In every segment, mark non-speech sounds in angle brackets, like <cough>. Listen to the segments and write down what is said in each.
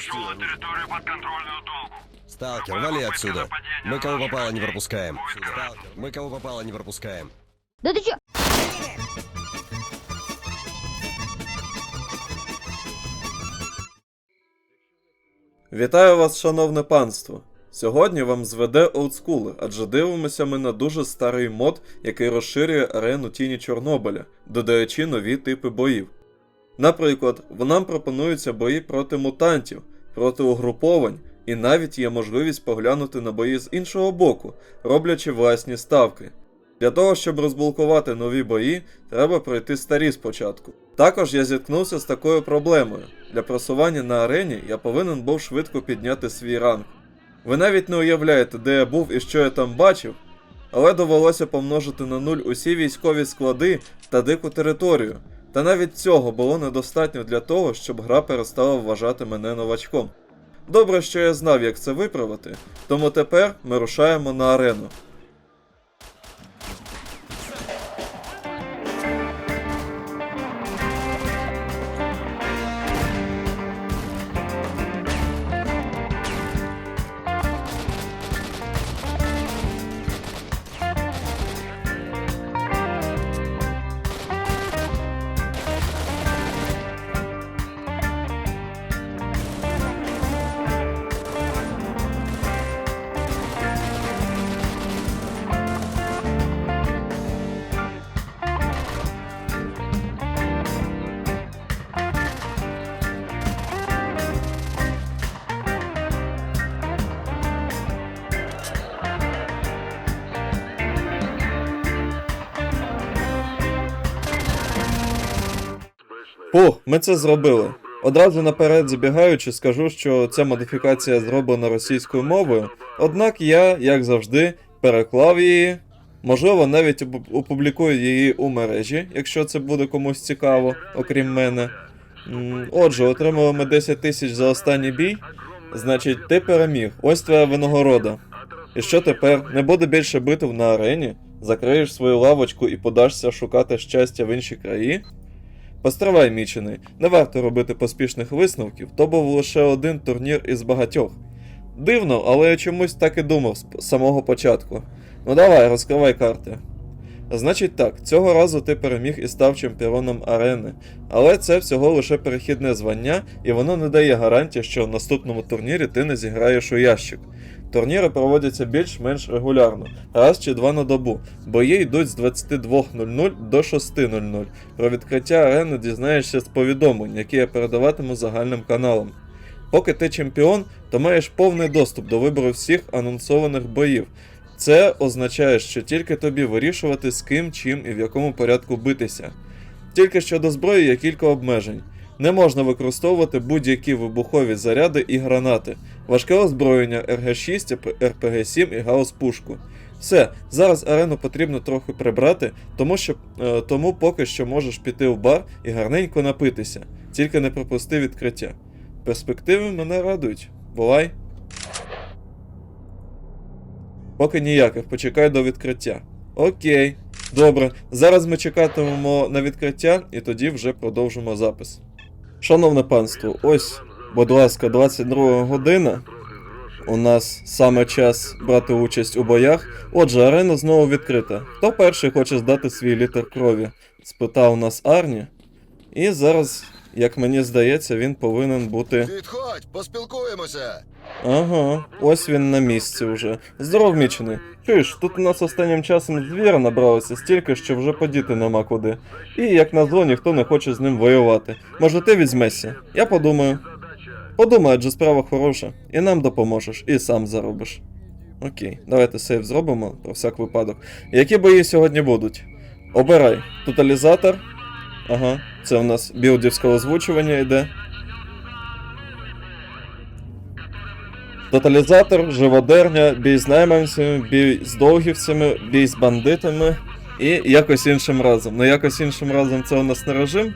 Пустила территорию подконтрольную долгу. Сталкер, вали отсюда. Мы кого попало не пропускаем. Сталкер, мы кого попало не пропускаем. Да ты чё? Вітаю вас, шановне панство! Сьогодні вам зведе олдскули, адже дивимося ми на дуже старий мод, який розширює арену тіні Чорнобиля, додаючи нові типи боїв. Наприклад, в нам пропонуються бої проти мутантів, проти угруповань, і навіть є можливість поглянути на бої з іншого боку, роблячи власні ставки. Для того, щоб розблокувати нові бої, треба пройти старі спочатку. Також я зіткнувся з такою проблемою. Для просування на арені я повинен був швидко підняти свій ранг. Ви навіть не уявляєте, де я був і що я там бачив, але довелося помножити на нуль усі військові склади та дику територію. Та навіть цього було недостатньо для того, щоб гра перестала вважати мене новачком. Добре, що я знав, як це виправити, тому тепер ми рушаємо на арену. Фух, ми це зробили. Одразу наперед забігаючи, скажу, що ця модифікація зроблена російською мовою, однак я, як завжди, переклав її. Можливо, навіть опублікую її у мережі, якщо це буде комусь цікаво, окрім мене. Отже, отримали ми 10 тисяч за останній бій. Значить, ти переміг. Ось твоя винагорода. І що тепер? Не буде більше битв на арені? Закриєш свою лавочку і подашся шукати щастя в інші краї? Постривай, мічений, не варто робити поспішних висновків, то був лише один турнір із багатьох. Дивно, але я чомусь так і думав з самого початку. Ну давай, розкривай карти. Значить так, цього разу ти переміг і став чемпіоном арени, але це всього лише перехідне звання, і воно не дає гарантії, що в наступному турнірі ти не зіграєш у ящик. Турніри проводяться більш-менш регулярно, раз чи два на добу. Бої йдуть з 22.00 до 6.00. Про відкриття арени дізнаєшся з повідомлень, які я передаватиму загальним каналам. Поки ти чемпіон, то маєш повний доступ до вибору всіх анонсованих боїв. Це означає, що тільки тобі вирішувати з ким, чим і в якому порядку битися. Тільки щодо зброї є кілька обмежень. Не можна використовувати будь-які вибухові заряди і гранати, важке озброєння РГ-6, РПГ-7 і гаус-пушку. Все, зараз арену потрібно трохи прибрати, тому що е, тому поки що можеш піти в бар і гарненько напитися, тільки не пропусти відкриття. Перспективи мене радують. Бувай. Поки ніяких, почекай до відкриття. Окей. Добре, зараз ми чекатимемо на відкриття і тоді вже продовжимо запис. Шановне панство, ось, будь ласка, 22 година. У нас саме час брати участь у боях. Отже, арена знову відкрита. Хто перший хоче здати свій літр крові? спитав нас Арні. І зараз, як мені здається, він повинен бути. Підходь, поспілкуємося. Ага, ось він на місці вже. Здоров, мічений. Чуєш, тут у нас останнім часом звіра набралося стільки, що вже подіти нема куди. І як назло, ніхто не хоче з ним воювати. Може, ти візьмешся? Я подумаю. Подумай, адже справа хороша. І нам допоможеш, і сам заробиш. Окей, давайте сейв зробимо про всяк випадок. Які бої сьогодні будуть? Обирай. Тоталізатор. Ага, це у нас білдівське озвучування йде. Тоталізатор, живодерня, бій з найманцями, бій з довгівцями, бій з бандитами і якось іншим разом. Ну якось іншим разом це у нас не режим.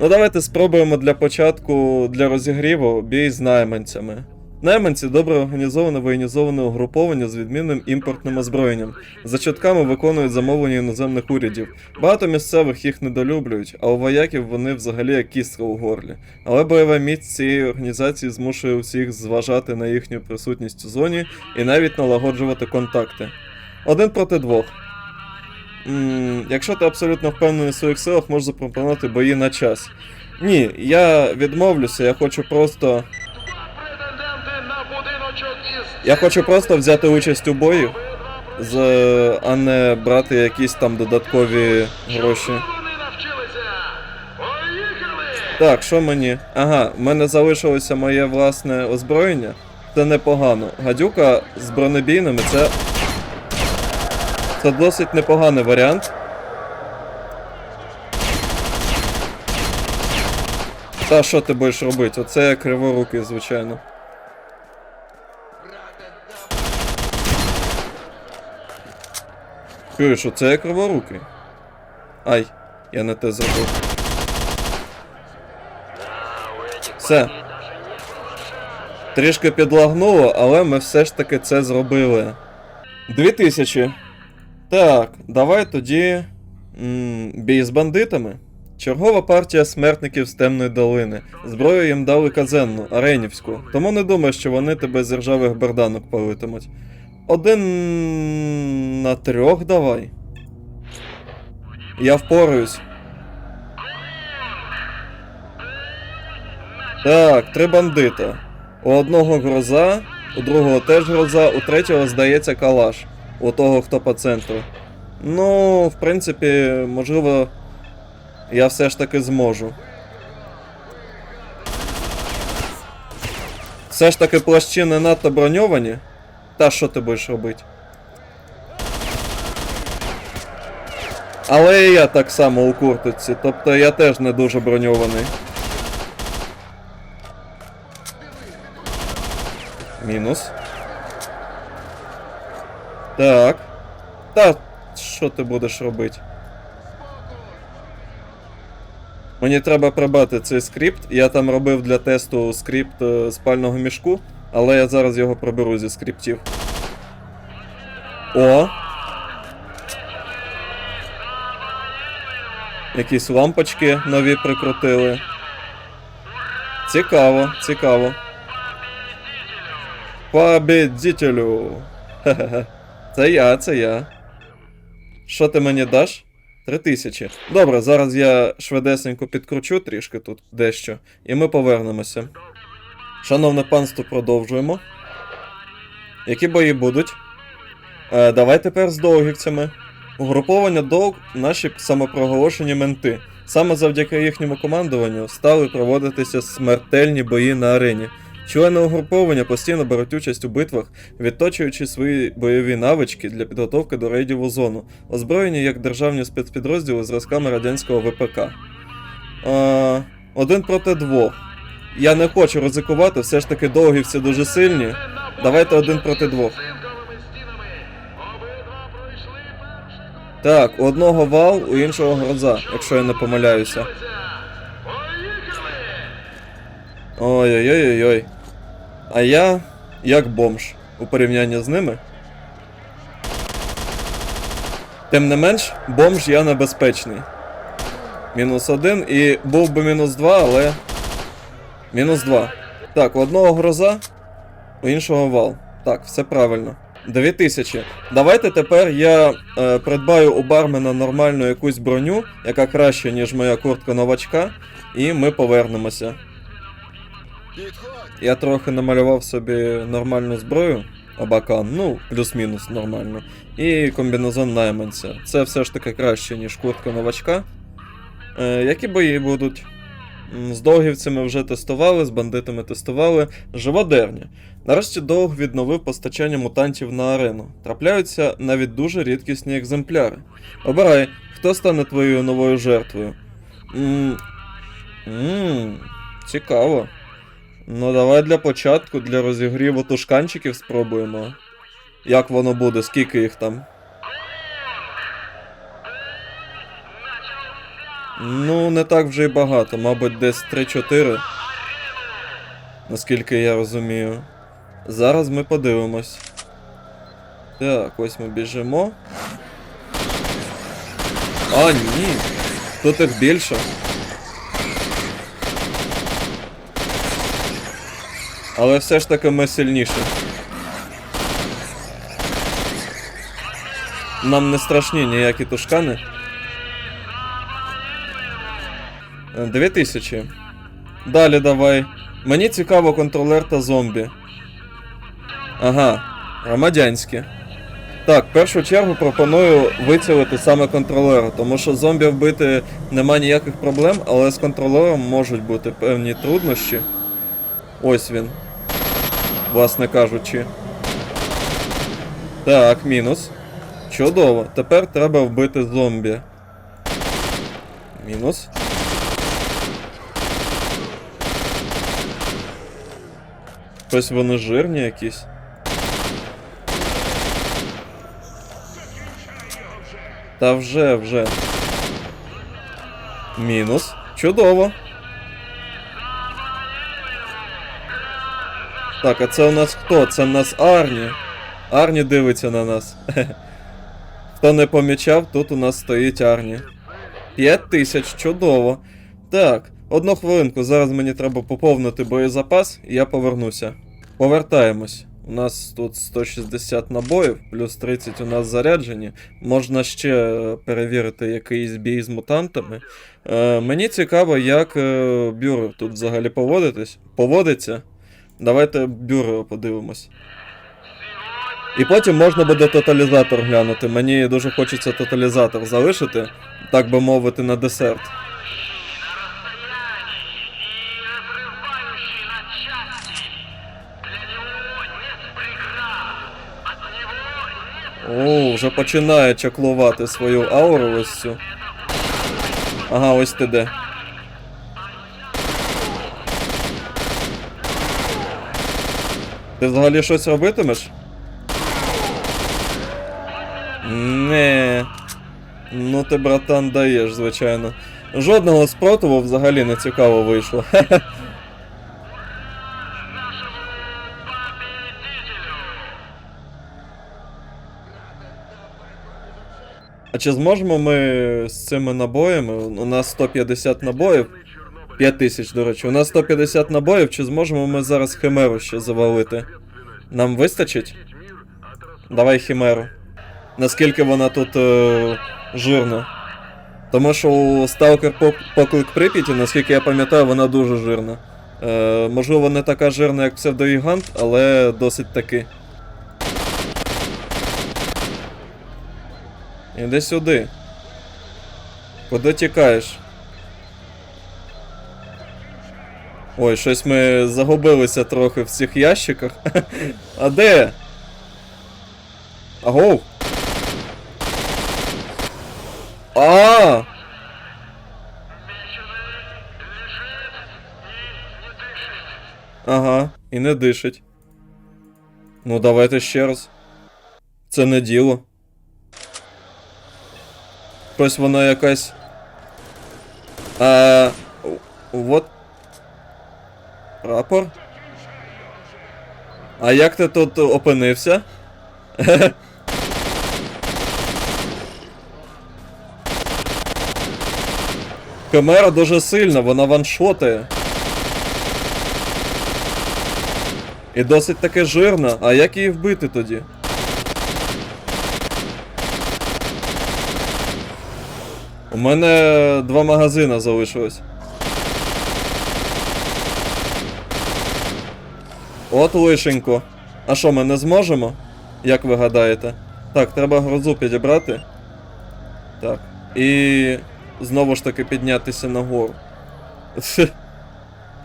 Ну давайте спробуємо для початку для розігріву бій з найманцями. Найманці добре організоване воєнізоване угруповання з відмінним імпортним озброєнням. За чутками виконують замовлення іноземних урядів. Багато місцевих їх недолюблюють, а у вояків вони взагалі як кістка у горлі. Але бойова міць цієї організації змушує усіх зважати на їхню присутність у зоні і навіть налагоджувати контакти. Один проти двох. Якщо ти абсолютно впевнений в своїх силах, можеш запропонувати бої на час. Ні, я відмовлюся, я хочу просто. Я хочу просто взяти участь у бою, з, а не брати якісь там додаткові гроші. Так, що мені? Ага, в мене залишилося моє власне озброєння. Це непогано. Гадюка з бронебійними це. Це досить непоганий варіант. Та що ти будеш робити? Оце криворукий, звичайно. Чуєш, оце криворукий. Ай, я не те зробив. Все. Трішки підлагнуло, але ми все ж таки це зробили. 2000. Так, давай тоді. м, бій з бандитами. Чергова партія смертників з темної долини. Зброю їм дали казенну, аренівську. Тому не думай, що вони тебе з ржавих берданок палитимуть. Один на трьох давай. Я впораюсь. Так, три бандита. У одного гроза, у другого теж гроза, у третього, здається, калаш. У того, хто по центру. Ну, в принципі, можливо, я все ж таки зможу. Все ж таки плащі не надто броньовані. Та що ти будеш робити? Але і я так само у куртиці, тобто я теж не дуже броньований. Мінус. Так. Та що ти будеш робити? Мені треба прибрати цей скрипт. Я там робив для тесту скрипт е, спального мішку, але я зараз його приберу зі скриптів. О! Якісь лампочки нові прикрутили. Цікаво, цікаво. Победителю. Хе-хе-хе. Це я, це я. Що ти мені даш? Три тисячі. Добре, зараз я швидесенько підкручу трішки тут дещо, і ми повернемося. Шановне панство, продовжуємо. Які бої будуть? Е, давай тепер з довгівцями. Угруповання довг наші самопроголошені менти. Саме завдяки їхньому командуванню стали проводитися смертельні бої на арені. Члени угруповання постійно беруть участь у битвах, відточуючи свої бойові навички для підготовки до рейдів у зону, озброєні як державні спецпідрозділи зразками радянського ВПК. А, один проти двох. Я не хочу ризикувати, все ж таки довгівці дуже сильні. Давайте один проти двох. Так, у одного вал, у іншого гроза, якщо я не помиляюся. Ой-ой-ой-ой. А я як бомж у порівнянні з ними. Тим не менш, бомж я небезпечний. Мінус один і був би мінус два, але. Мінус два. Так, у одного гроза, у іншого вал. Так, все правильно. 2000. Давайте тепер я е, придбаю у бармена нормальну якусь броню, яка краще, ніж моя куртка новачка, і ми повернемося. Підходь! Я трохи намалював собі нормальну зброю, абакан, ну, плюс-мінус нормально. І комбінезон найманця. Це все ж таки краще, ніж куртка новачка. Е, які бої будуть? З довгівцями вже тестували, з бандитами тестували. Живодерня. Нарешті довг відновив постачання мутантів на арену. Трапляються навіть дуже рідкісні екземпляри. Обирай, хто стане твоєю новою жертвою. Мм. Мм. Цікаво. Ну, давай для початку, для розігріву тушканчиків спробуємо. Як воно буде, скільки їх там? Ну, не так вже й багато, мабуть, десь 3-4. Наскільки я розумію. Зараз ми подивимось. Так, ось ми біжимо. А, ні. Тут їх більше. Але все ж таки ми сильніші. Нам не страшні ніякі тушкани. Е, Дві тисячі. Далі давай. Мені цікаво контролер та зомбі. Ага, громадянські. Так, в першу чергу пропоную вицілити саме контролера, тому що зомбі вбити нема ніяких проблем, але з контролером можуть бути певні труднощі. Ось він. Власне кажучи. Так, мінус. Чудово. Тепер треба вбити зомбі. Мінус. Ось вони жирні якісь. Та вже, вже. Мінус. Чудово. Так, а це у нас хто? Це в нас Арні. Арні дивиться на нас. <laughs> Хто не помічав, тут у нас стоїть Арні. 5 тисяч, чудово. Так, одну хвилинку, зараз мені треба поповнити боєзапас, і я повернуся. Повертаємось. У нас тут 160 набоїв, плюс 30 у нас заряджені. Можна ще е, перевірити якийсь бій з мутантами. Е, мені цікаво, як е, бюро тут взагалі поводитись, поводиться. Давайте бюро подивимось. І потім можна буде тоталізатор глянути. Мені дуже хочеться тоталізатор залишити, так би мовити, на десерт. О, вже починає чаклувати свою ауру ось цю. Ага, ось ти де. Ти взагалі щось робитимеш? Не. Ну ти, братан, даєш, звичайно. Жодного спротиву взагалі не цікаво вийшло. <laughs> А чи зможемо ми з цими набоями? У нас 150 набоїв. 5 тисяч, до речі. У нас 150 набоїв, чи зможемо ми зараз химеру ще завалити? Нам вистачить? Давай химеру. Наскільки вона тут е, жирна. Тому що у Пок- Поклик Прип'яті, наскільки я пам'ятаю, вона дуже жирна. Е, можливо, не така жирна, як псевдогігант, але досить таки. Іди сюди. Куди тікаєш? Ой, щось ми загубилися трохи в цих ящиках. <laughs> А де? Агов! А! Ага, і не дишить. Ну, давайте ще раз. Це не діло. Ось вона якась. А. Вот. Прапор. А як ти тут опинився? <laughs> Камера дуже сильна, вона ваншотає. І досить таки жирна. А як її вбити тоді? У мене два магазина залишилось. От лишенько. А що, ми не зможемо? Як ви гадаєте? Так, треба грозу підібрати. Так. І знову ж таки піднятися нагору. <laughs>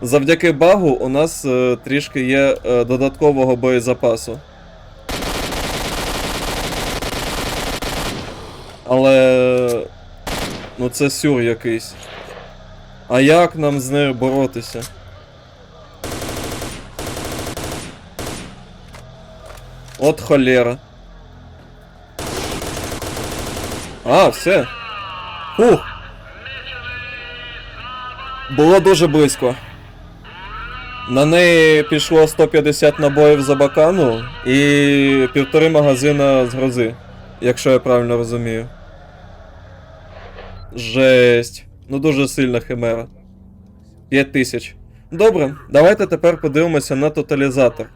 Завдяки багу у нас е, трішки є е, додаткового боєзапасу. Але. Ну це сюр якийсь. А як нам з нею боротися? От холера. А, все. Фух. Було дуже близько. На неї пішло 150 набоїв за бакану і півтори магазина з грози, якщо я правильно розумію. Жесть. Ну дуже сильна химера. 5 тисяч. Добре, давайте тепер подивимося на тоталізатор.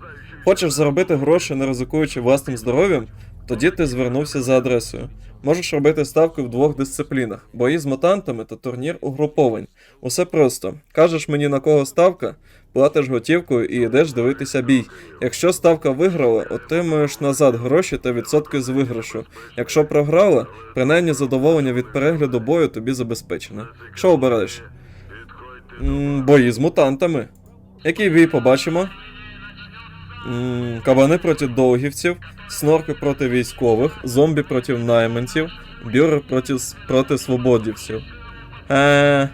Хочеш заробити гроші, не ризикуючи власним здоров'ям? Тоді ти звернувся за адресою. Можеш робити ставки в двох дисциплінах: бої з мутантами та турнір угруповань. Усе просто. Кажеш мені на кого ставка, платиш готівкою і йдеш дивитися бій. Якщо ставка виграла, отримуєш назад гроші та відсотки з виграшу. Якщо програла, принаймні задоволення від перегляду бою тобі забезпечено. Що обираєш? М, Бої з мутантами. Який бій побачимо? Кабани проти довгівців, снорки проти військових, зомбі проти найманців, бюрер проти, проти свободівців. Е...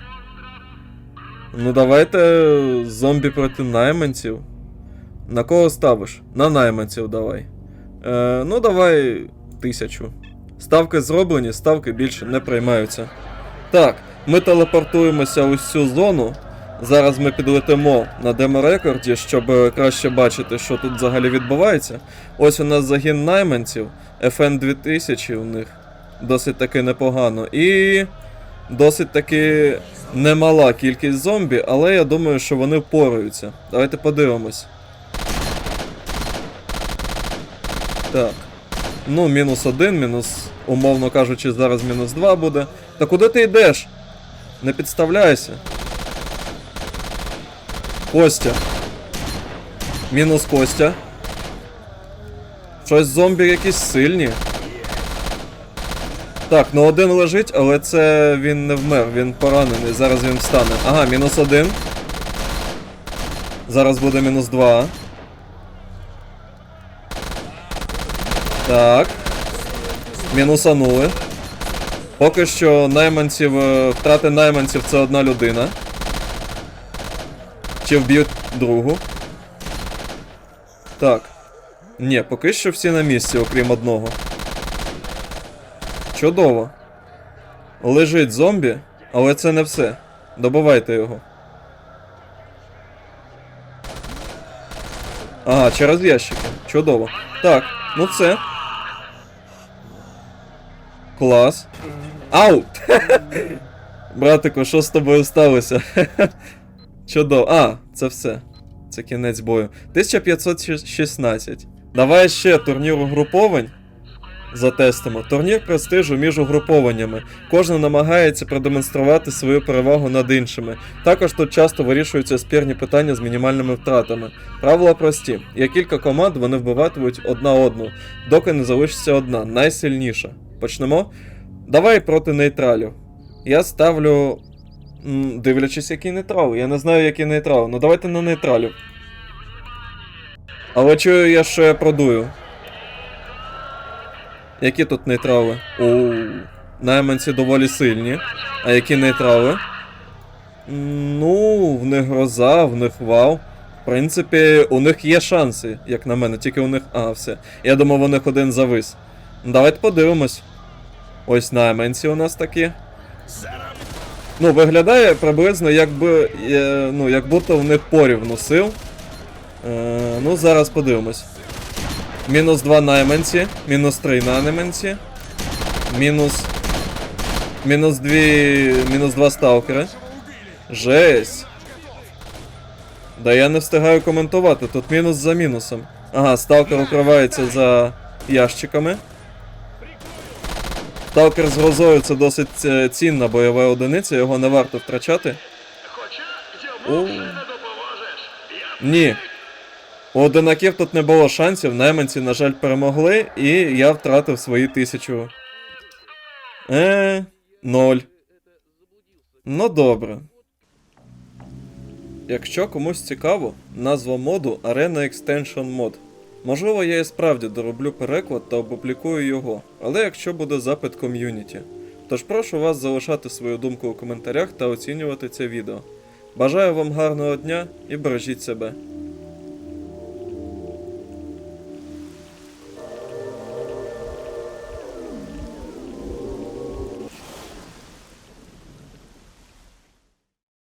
Ну давайте зомбі проти найманців. На кого ставиш? На найманців давай. Е, ну давай тисячу. Ставки зроблені, ставки більше не приймаються. Так, ми телепортуємося у цю зону. Зараз ми підлетимо на деморекорді, щоб е, краще бачити, що тут взагалі відбувається. Ось у нас загін найманців, FN 2000 у них досить таки непогано. І досить таки немала кількість зомбі, але я думаю, що вони впораються. Давайте подивимось. Так. Ну, мінус один, мінус, умовно кажучи, зараз мінус два буде. Та куди ти йдеш? Не підставляйся. Костя. Мінус Костя. Щось зомбі якісь сильні. Так, ну один лежить, але це він не вмер, він поранений, зараз він встане. Ага, мінус один. Зараз буде мінус два. Так. Мінусанули. Поки що найманців, е, втрати найманців це одна людина. Чи вб'ють другу? Так. Ні, поки що всі на місці, окрім одного. Чудово. Лежить зомбі, але це не все. Добивайте його. Ага, через ящики. Чудово. Так, ну все. Клас. Ау! <laughs> Братику, що з тобою сталося? <laughs> Чудово. А, це все. Це кінець бою. 1516. Давай ще турнір угруповань. Затестимо. Турнір престижу між угрупованнями. Кожен намагається продемонструвати свою перевагу над іншими. Також тут часто вирішуються спірні питання з мінімальними втратами. Правила прості: є кілька команд, вони вбиватимуть одна одну, доки не залишиться одна, найсильніша. Почнемо? Давай проти нейтралів. Я ставлю. Дивлячись, який нейтрал. Я не знаю, який нейтрал. Ну давайте на нейтралів. Але чую я, що я продую. Які тут нейтрали? Оу. Найманці доволі сильні. А які нейтрали? Ну, в них гроза, в них вау. В принципі, у них є шанси, як на мене, тільки у них. А, все. Я думав, у них один завис. Давайте подивимось. Ось найманці у нас такі. Ну, виглядає приблизно, якби. е, Ну, як будто в них порівну сил. Е, ну, зараз подивимось. Мінус 2 найманці, мінус 3 найманці, мінус. Мінус 2. Мінус 2 сталкери. Жесть. Да я не встигаю коментувати, тут мінус за мінусом. Ага, сталкер укривається за ящиками. Сталкер з грозою це досить е, цінна бойова одиниця, його не варто втрачати. Хоча йому О. не допоможеш. Я Ні. У одинаків тут не було шансів, найманці, на жаль, перемогли, і я втратив свої тисячу. Е, ноль. Ну добре. Якщо комусь цікаво, назва моду Arena Extension Mod. Можливо, я і справді дороблю переклад та опублікую його, але якщо буде запит ком'юніті. Тож прошу вас залишати свою думку у коментарях та оцінювати це відео. Бажаю вам гарного дня і бережіть себе.